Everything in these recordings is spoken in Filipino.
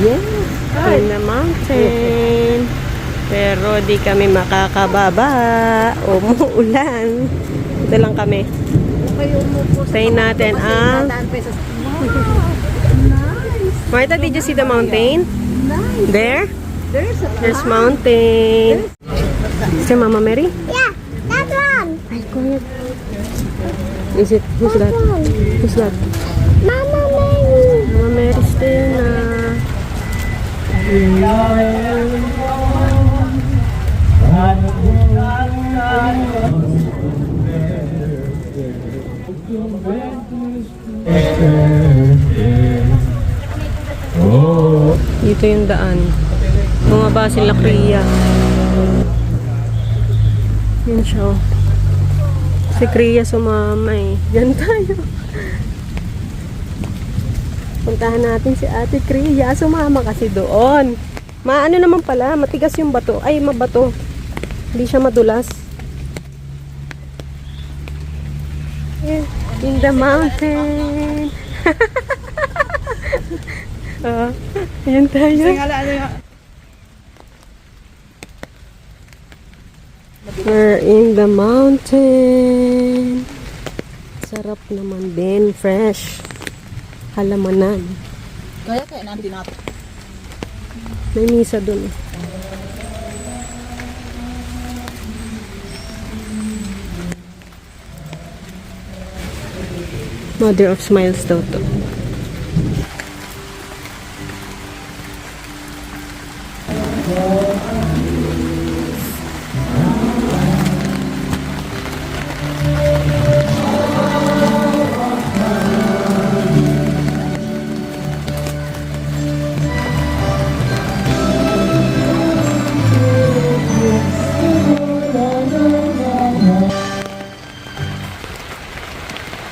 Yes, in the mountain. Pero di kami makakababa. Umuulan. Ito lang kami. Tayo natin ang... Martha, did you see the mountain? Nice. There? There's a There's mountain. Is there Mama Mary? Yeah, that one. Ay, quiet. Is it? Who's that? Who's that? Mama Mary. Mama Mary's there na. Dito yung daan. Bumaba sila Kriya. Yun siya. oh. Si Kriya sumama eh. Diyan tayo. Puntahan natin si Ate Kriya. Sumama kasi doon. Maano naman pala, matigas yung bato. Ay, mabato. Hindi siya madulas. Yeah, In the mountain. Ah, ayan tayo. We're in the mountain. Sarap naman din, fresh. Halamanan. Kaya kaya natin natin. May misa dun. eh. Mother of Smiles daw to.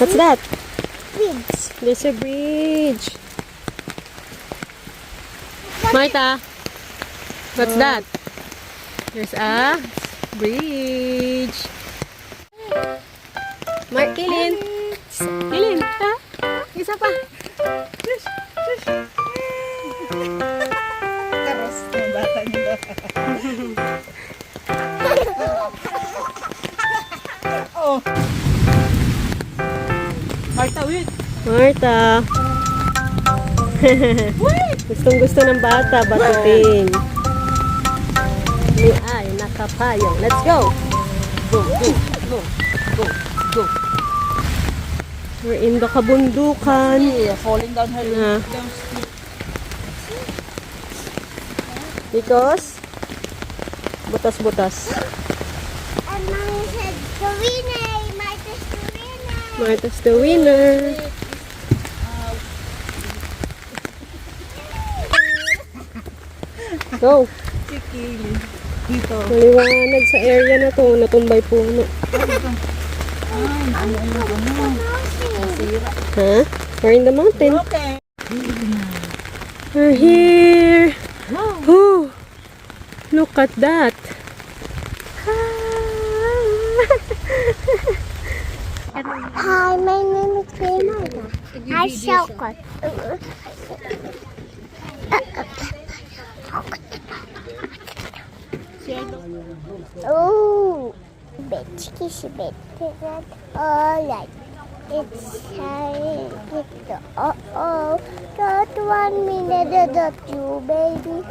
What's that? Bridge. There's a bridge. Marta, what's that? There's a bridge. Mark, Kilin. Kilin, ha? Isa pa. Shush, shush. Marta, wait. Marta. Gustong gusto ng bata, batutin. Ni ay nakapayong. Let's go. Go, go, go, go, go. We're in the kabundukan. Yeah, falling down her down Because butas-butas. Said, the winner. Martha's the winner. Go. Sikili. Dito. Maliwanag sa area na to. Natumbay puno. Ay, ano. Huh? We're in the mountain. Okay. We're here. Wow. Look at that. Hi, my name is Renata. Hi, Shaukat. Oh, bitch, kiss bit. Alright. It's time. Uh oh. Got one minute of you, baby.